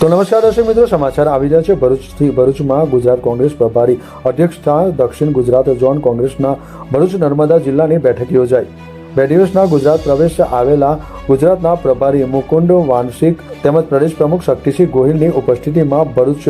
તો નમસ્કાર દર્શક મિત્રો, સમાચાર આવી રહ્યા છે. ભરૂચથી ભરૂચમાં ગુજરાત કોંગ્રેસ પ્રભારી અધ્યક્ષતા દક્ષિણ ગુજરાત ઝોન કોંગ્રેસના ભરૂચ નર્મદા જિલ્લાની બેઠક યોજાઈ. બે દિવસના ગુજરાત પ્રવેશ આવેલા ગુજરાતના પ્રભારી મુકુંદ વાનસિક તેમજ પ્રદેશ પ્રમુખ શક્તિસિંહ ગોહિલની ઉપસ્થિતિમાં ભરૂચ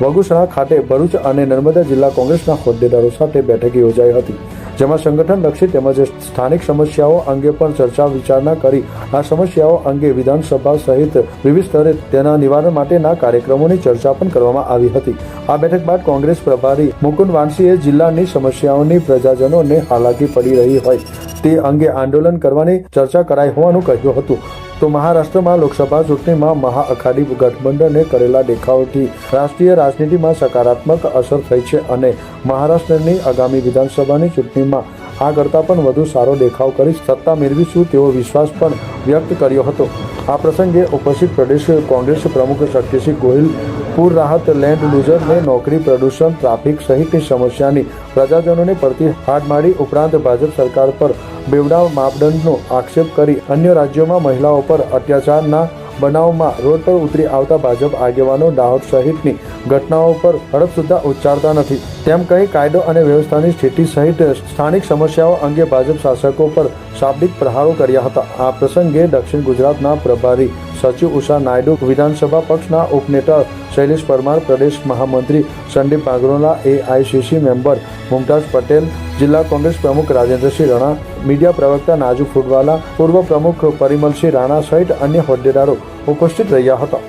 વગુસણા ખાતે ભરૂચ અને નર્મદા જિલ્લા કોંગ્રેસના હોદ્દેદારો સાથે બેઠક યોજાઈ હતી. જેમાં સંગઠન લક્ષી તેમજ સ્થાનિક સમસ્યાઓ અંગે પણ ચર્ચા વિચારણા કરી. આ સમસ્યાઓ અંગે વિધાનસભા સહિત વિવિધ સ્તરે તેના નિવારણ માટેના કાર્યક્રમોની ચર્ચા પણ કરવામાં આવી હતી. આ બેઠક બાદ કોંગ્રેસ પ્રભારી મુકુંદ વાનસીએ જિલ્લાની સમસ્યાઓની પ્રજાજનોને હાલાકી પડી રહી હોય તે અંગે આંદોલન કરવાની ચર્ચા કરાઈ હોવાનું કહ્યું હતું. તો મહારાષ્ટ્રમાં લોકસભા ચૂંટણીમાં મહાઅખાડી ગઠબંધને કરેલા દેખાવથી રાષ્ટ્રીય રાજનીતિમાં સકારાત્મક અસર થઈ છે અને મહારાષ્ટ્રની આગામી વિધાનસભાની ચૂંટણીમાં આ કરતાં પણ વધુ સારો દેખાવ કરી સત્તા મેળવીશું તેવો વિશ્વાસ પણ વ્યક્ત કર્યો હતો. આ પ્રસંગે ઉપસ્થિત પ્રદેશ કોંગ્રેસ પ્રમુખ શક્તિસિંહ ગોહિલ, પૂર રાહત લેન્ડ લૂઝરને નોકરી પ્રદૂષણ, ટ્રાફિક સહિતની સમસ્યાની પ્રજાજનોને પડતી હાડ મારી ઉપરાંત ભાજપ સરકાર પર બેવડાવ માપદંડનો આક્ષેપ કરી અન્ય રાજ્યોમાં મહિલાઓ પર અત્યાચારના બનાવમાં રોડ પર ઉતરી આવતા ભાજપ આગેવાનો દાહોદ સહિતની ઘટનાઓ પર હડપ સુદ્ધા ઉચ્ચારતા નથી. તેમ કહી કાયદો અને વ્યવસ્થાની સ્થિતિ સહિત સ્થાનિક સમસ્યાઓ અંગે ભાજપ શાસકો પર શાબ્દિક પ્રહારો કર્યા હતા. આ પ્રસંગે દક્ષિણ ગુજરાતના પ્રભારી સચિવ ઉષા નાયડુ, વિધાનસભા પક્ષના ઉપનેતા શૈલેષ પરમાર, પ્રદેશ મહામંત્રી સંદીપ બાગરોલા એઆઈસીસી મેમ્બર મુમતાઝ પટેલ, જિલ્લા કોંગ્રેસ પ્રમુખ રાજેન્દ્રસિંહ રાણા, મીડિયા પ્રવક્તા નાજુ ફૂડવાલા પૂર્વ પ્રમુખ પરિમલસિંહ રાણા સહિત અન્ય હોદ્દેદારો ઉપસ્થિત રહ્યા હતા.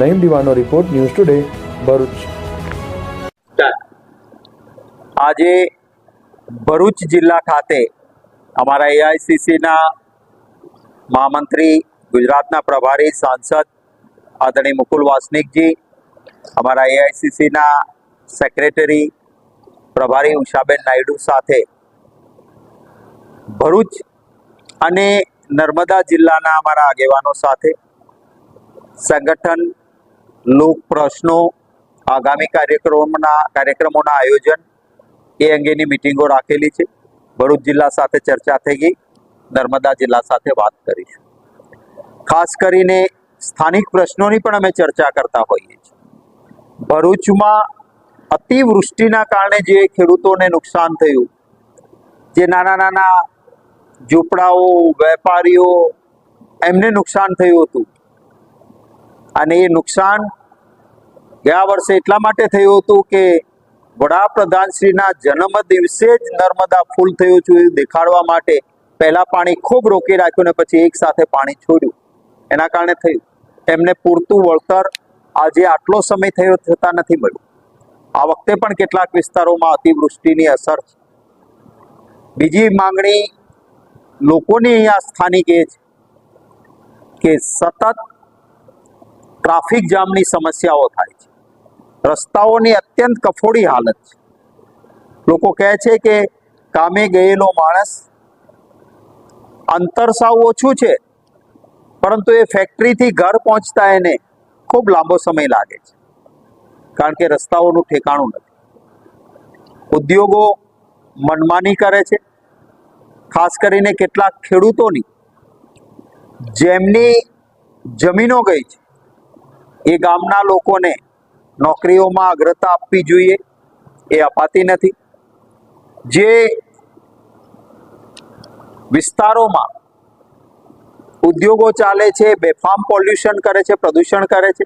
નઈમ દીવાનો રિપોર્ટ ન્યૂઝ ટુડે, ભરૂચ. આજે ભરૂચ જિલ્લા ખાતે અમારા એઆઈસીસીના મહામંત્રી ગુજરાતના પ્રભારી સાંસદ આદરણીય મુકુલ વાસનિકજી, અમારા એઆઈસીસીના સેક્રેટરી પ્રભારી ઉષાબેન નાયડુ સાથે ભરૂચ અને નર્મદા જિલ્લાના અમારા આગેવાનો સાથે સંગઠન લોક પ્રશ્નો આગામી કાર્યક્રમોના કાર્યક્રમોના આયોજન એ અંગેની મિટિંગો રાખેલી છે. ભરૂચ જિલ્લા સાથે ચર્ચા થઈ ગઈ. નર્મદા જિલ્લા સાથે વાત કરીશું. ખાસ કરીને સ્થાનિક પ્રશ્નોની પણ અમે ચર્ચા કરતા હોઈએ છીએ. ભરૂચમાં અતિવૃષ્ટિના કારણે જે ખેડૂતોને નુકસાન થયું, જે નાના નાના ઝૂંપડાઓ, વેપારીઓ એમને નુકસાન થયું હતું. અને એ નુકસાન ગયા વર્ષે એટલા માટે થયું હતું કે વડાપ્રધાનશ્રીના જન્મ દિવસે જ નર્મદા ફૂલ થયું છું દેખાડવા માટે પહેલાં પાણી ખૂબ રોકી રાખ્યું ને પછી એક સાથે પાણી છોડ્યું. એના કારણે થયું એમને પૂરતું વળતર આજે આટલો સમય થયો થતા નથી મળ્યું. આ વખતે પણ કેટલાક વિસ્તારોમાં અતિવૃષ્ટિની અસર છે. બીજી માંગણી લોકોની અહીંયા સ્થાનિક એ છે કે સતત ટ્રાફિક જામની સમસ્યાઓ થાય છે. રસ્તાઓની અત્યંત કફોડી હાલત છે. લોકો કહે છે કે કામે ગયેલો માણસ અંતર સાવ ઓછું છે. પરંતુ એ ફેક્ટરીથી ઘર પહોંચતા એને ખૂબ લાંબો સમય લાગે છે. કારણ કે રસ્તાઓનું ઠેકાણું નથી. ઉદ્યોગો મનમાની કરે છે. ખાસ કરીને કેટલાક ખેડૂતોની જેમની જમીનો ગઈ છે, એ ગામના લોકોને નોકરીઓમાં અગ્રતા આપવી જોઈએ, એ અપાતી નથી. જે વિસ્તારોમાં ઉદ્યોગો ચાલે છે બેફામ પોલ્યુશન કરે છે પ્રદૂષણ કરે છે.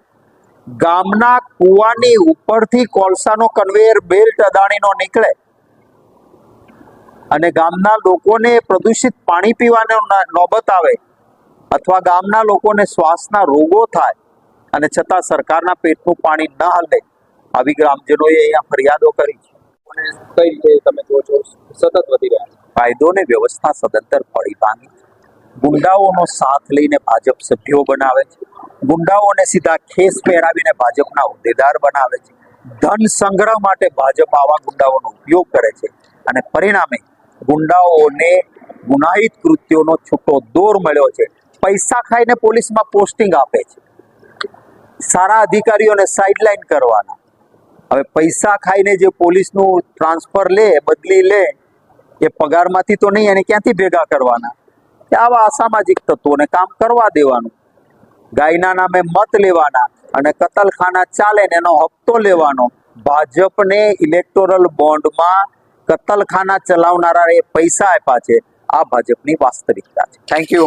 ગામના કૂવાની ઉપરથી કોલસાનો કન્વેયર બેલ્ટ અદાણીનો નીકળે. અને ગામના લોકોને પ્રદૂષિત પાણી પીવાનો નોબત આવે. અથવા ગામના લોકોને શ્વાસના રોગો થાય. અને છતાં સરકારના પેટનું પાણી ન હલે. આવી ગ્રામજનોએ અહીંયા ફરિયાદો કરી કઈ રીતે તમે કહો છો? સતત વધી રહ્યા છે. કાયદો ને વ્યવસ્થા સદંતર પડી ભાંગી ગુંડાઓનો સાથ લઈને ભાજપ સભ્યો બનાવે છે. ગુંડાઓને સીધા ખેસ પહેરાવીને ભાજપના હોદ્દેદાર બનાવે છે. ધન સંગ્રહ માટે ભાજપ આવા ગુંડાઓનો ઉપયોગ કરે છે. અને પરિણામે ગુંડાઓને ગુનાહિત કૃત્યોનો છૂટો દોર મળ્યો છે. પૈસા ખાઈને પોલીસમાં પોસ્ટિંગ આપે છે. સારા અધિકારીઓને સાઇડલાઇન કરવાના. હવે પૈસા ખાઈને જે પોલીસનું ટ્રાન્સફર લે, બદલી લે, એ પગારમાંથી તો નહીં, એને ક્યાંથી ભેગા કરવાના? કે આવા અસામાજિક તત્વોને કામ કરવા દેવાનું. ગાયના નામે મત લેવાના અને કતલખાના ચાલે એનો હપ્તો લેવાનો. ભાજપને ઇલેક્ટોરલ બોન્ડમાં કતલખાના ચલાવનારા એ પૈસા આપ્યા છે. આ ભાજપની વાસ્તવિકતા છે. Thank you